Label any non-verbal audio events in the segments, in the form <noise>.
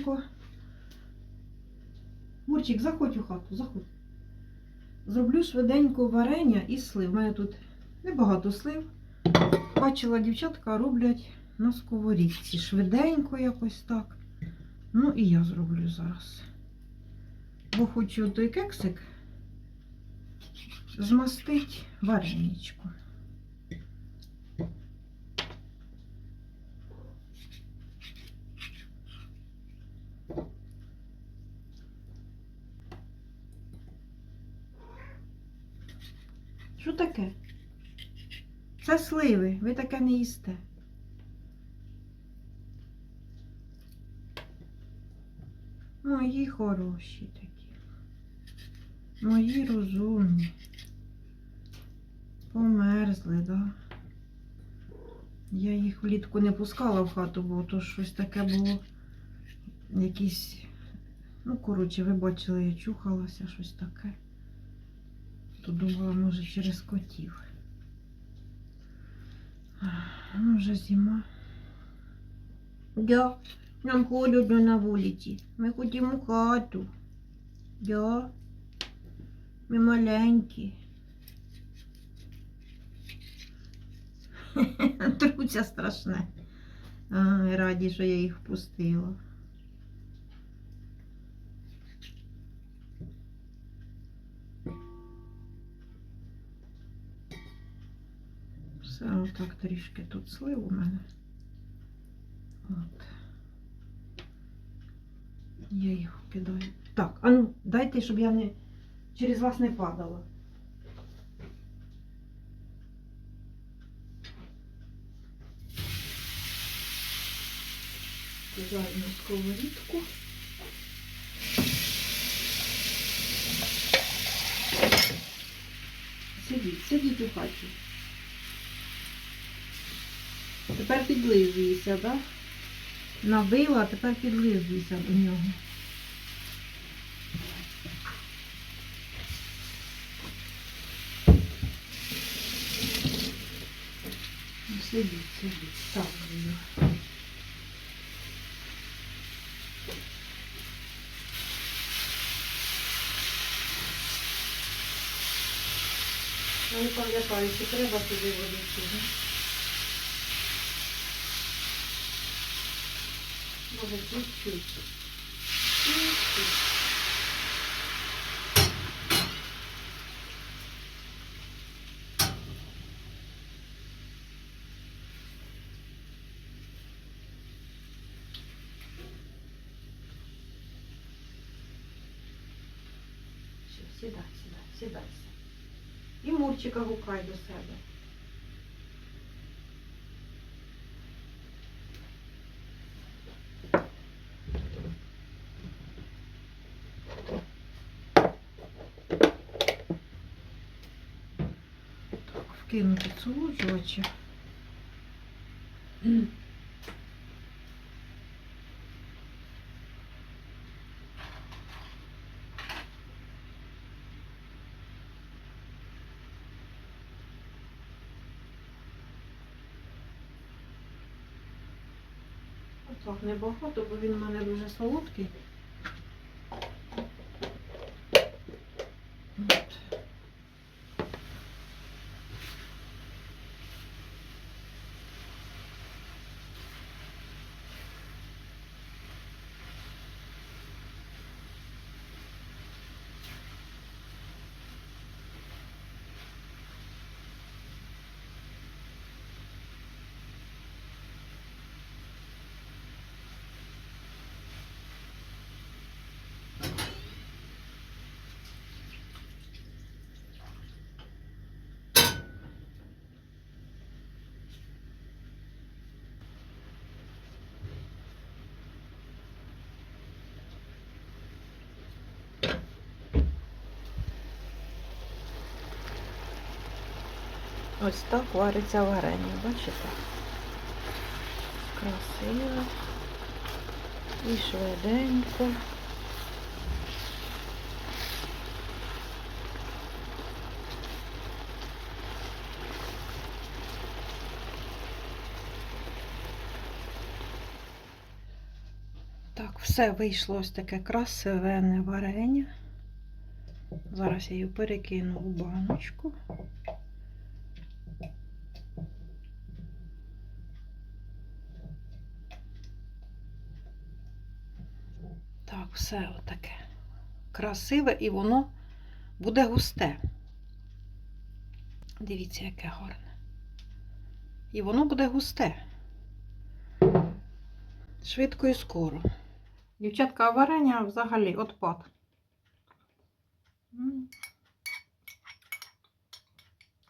швиденько. Мурчик, заходь у хату, заходь. Зроблю швиденько варення і слив. У мене тут небагато слив. Бачила, дівчатка роблять на сковорідці. Швиденько якось так. Ну і я зроблю зараз. Бо хочу той кексик змастить вареничку. Що таке? Це сливи, ви таке не їсте. Мої хороші такі. Мої розумні. Померзли, да? Я їх влітку не пускала в хату, бо то щось таке було. Якісь. Ну, коротше, ви бачили, я чухалася, щось таке. То думала, може, через котів. Ну, вже зима. Да, нам холодно на вулиці. Ми ходимо в хату. Да. Ми маленькі. <laughs> Труця страшне. Ай, раді, що я їх впустила. Все отак трішки тут слив у мене. От. Я їх кидаю. Так, а ну дайте, щоб я не через вас не падала. На сковорідку. Сидіть, сидіть у хаті. Тепер підлизуюся, так? Набила, а тепер підлизуюся до нього. Ну, Сидіть, сидіть. Ну. Я не пам'ятаю, чи треба туди водити. Може, чуть-чуть. Сідай, сідай, сідай. І Мурчика гукай до себе. Так, вкинути цілуючувача. Так, небагато, бо він у мене дуже солодкий. Ось так вариться варення, бачите? Красиво і швиденько. Так, все вийшло ось таке красивенне варення. Зараз я її перекину у баночку. Все отаке красиве і воно буде густе. Дивіться, яке гарне. І воно буде густе. Швидко і скоро. Дівчатка, варення взагалі отпад.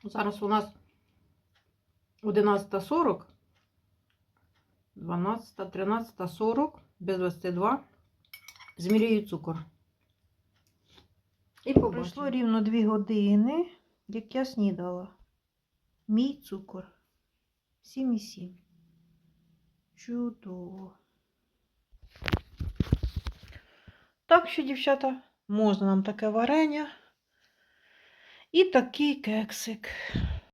Зараз у нас 11.40, 12, 13.40, без 22. Змірюю цукор. І побачимо. Пройшло рівно 2 години, як я снідала. Мій цукор. 7,7. Чудово. Так що, дівчата, можна нам таке варення і такий кексик.